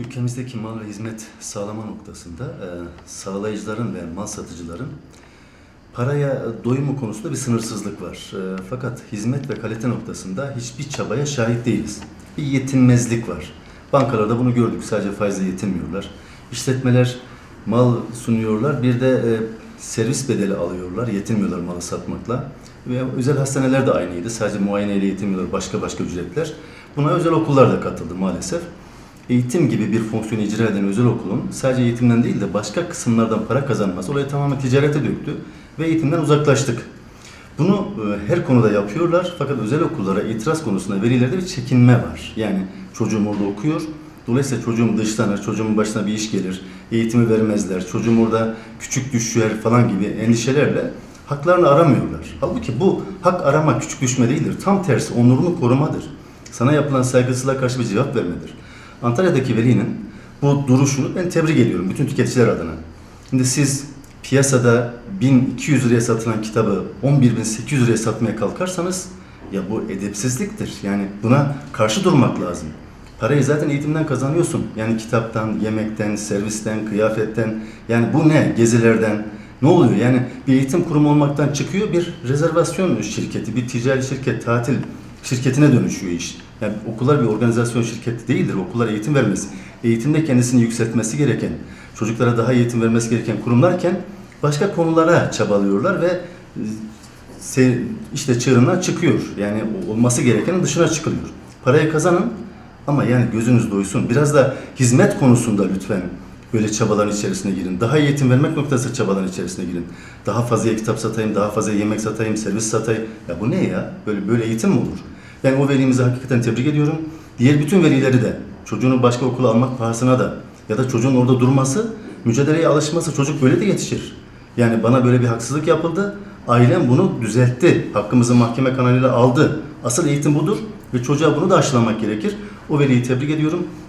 ülkemizdeki mal ve hizmet sağlama noktasında e, sağlayıcıların ve mal satıcıların paraya doyumu konusunda bir sınırsızlık var. E, fakat hizmet ve kalite noktasında hiçbir çabaya şahit değiliz. Bir yetinmezlik var. Bankalarda bunu gördük. Sadece faizle yetinmiyorlar. İşletmeler mal sunuyorlar. Bir de e, servis bedeli alıyorlar. Yetinmiyorlar malı satmakla. Ve özel hastaneler de aynıydı. Sadece muayeneyle yetinmiyorlar. Başka başka ücretler. Buna özel okullar da katıldı maalesef eğitim gibi bir fonksiyonu icra eden özel okulun sadece eğitimden değil de başka kısımlardan para kazanması olayı tamamen ticarete döktü ve eğitimden uzaklaştık. Bunu e, her konuda yapıyorlar fakat özel okullara itiraz konusunda velilerde bir çekinme var. Yani çocuğum orada okuyor, dolayısıyla çocuğum dışlanır, çocuğumun başına bir iş gelir, eğitimi vermezler, çocuğum orada küçük düşer falan gibi endişelerle haklarını aramıyorlar. Halbuki bu hak arama küçük düşme değildir. Tam tersi onurunu korumadır. Sana yapılan saygısızlığa karşı bir cevap vermedir. Antalya'daki velinin bu duruşunu ben tebrik ediyorum bütün tüketiciler adına. Şimdi siz piyasada 1200 liraya satılan kitabı 11.800 liraya satmaya kalkarsanız ya bu edepsizliktir. Yani buna karşı durmak lazım. Parayı zaten eğitimden kazanıyorsun. Yani kitaptan, yemekten, servisten, kıyafetten. Yani bu ne? Gezilerden. Ne oluyor? Yani bir eğitim kurumu olmaktan çıkıyor bir rezervasyon şirketi, bir ticari şirket, tatil şirketine dönüşüyor iş. Yani okullar bir organizasyon şirketi değildir. Okullar eğitim vermesi, eğitimde kendisini yükseltmesi gereken, çocuklara daha eğitim vermesi gereken kurumlarken başka konulara çabalıyorlar ve e, işte çığırından çıkıyor. Yani olması gerekenin dışına çıkılıyor. Parayı kazanın ama yani gözünüz doysun. Biraz da hizmet konusunda lütfen böyle çabaların içerisine girin. Daha iyi eğitim vermek noktası çabaların içerisine girin. Daha fazla kitap satayım, daha fazla yemek satayım, servis satayım. Ya bu ne ya? Böyle böyle eğitim mi olur? Ben o velimizi hakikaten tebrik ediyorum. Diğer bütün velileri de çocuğunu başka okula almak pahasına da ya da çocuğun orada durması, mücadeleye alışması çocuk böyle de yetişir. Yani bana böyle bir haksızlık yapıldı. Ailem bunu düzeltti. Hakkımızı mahkeme kanalıyla aldı. Asıl eğitim budur ve çocuğa bunu da aşılamak gerekir. O veliyi tebrik ediyorum.